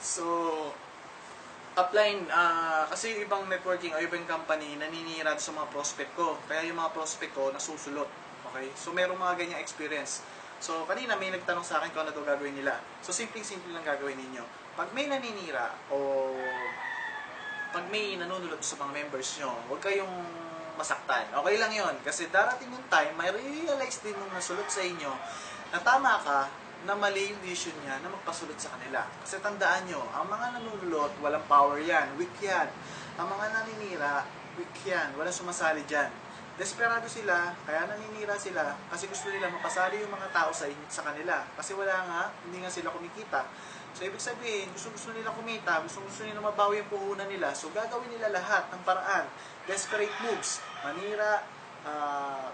So, upline, ah, kasi yung ibang networking o ibang company naninira sa mga prospect ko. Kaya yung mga prospect ko nasusulot. Okay? So, merong mga ganyang experience. So, kanina may nagtanong sa akin kung ano daw gagawin nila. So, simpleng-simple lang gagawin ninyo. Pag may naninira o pag may nanunulot sa mga members nyo, huwag kayong masaktan. Okay lang yon Kasi darating yung time, may realize din nung nasulot sa inyo na tama ka na mali yung vision niya na magpasulot sa kanila. Kasi tandaan nyo, ang mga nanunulot, walang power yan, weak yan. Ang mga naninira, weak yan, walang sumasali dyan. Desperado sila, kaya naninira sila kasi gusto nila mapasali yung mga tao sa, sa kanila. Kasi wala nga, hindi nga sila kumikita. So, ibig sabihin, gusto-gusto nila kumita, gusto-gusto nila mabawi yung puhunan nila. So, gagawin nila lahat ng paraan. Desperate moves. Manira, ah,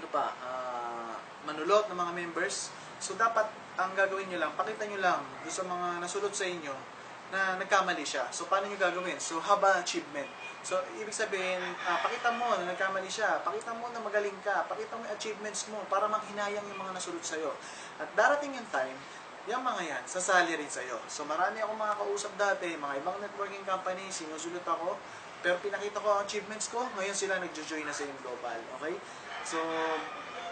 ano pa, ah, manulot ng mga members. So, dapat, ang gagawin nyo lang, pakita nyo lang doon sa mga nasulot sa inyo na nagkamali siya. So, paano nyo gagawin? So, haba achievement. So, ibig sabihin, ah, pakita mo na nagkamali siya. Pakita mo na magaling ka. Pakita mo yung achievements mo para manghinayang yung mga nasulot sa'yo. At darating yung time, yung mga yan, sasali rin sa'yo. So, marami akong mga kausap dati, mga ibang networking company, sinusulot ako, pero pinakita ko ang achievements ko, ngayon sila nagjo-join na sa global. Okay? So,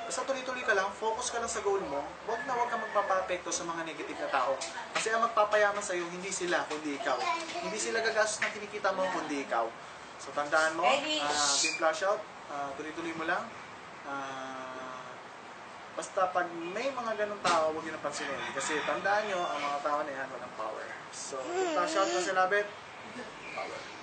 basta tuloy-tuloy ka lang, focus ka lang sa goal mo, huwag na huwag ka magpapapekto sa mga negative na tao. Kasi ang magpapayaman sa'yo, hindi sila, kundi ikaw. Hindi sila gagastos ng kinikita mo, kundi ikaw. So, tandaan mo, Ready? ah, team flash out, ah, tuloy-tuloy mo lang. Ah, Basta pag may mga ganong tao, huwag yun pansinin. Kasi tandaan nyo, ang mga tao na yan, walang power. So, flash out na sila, Bet. Power.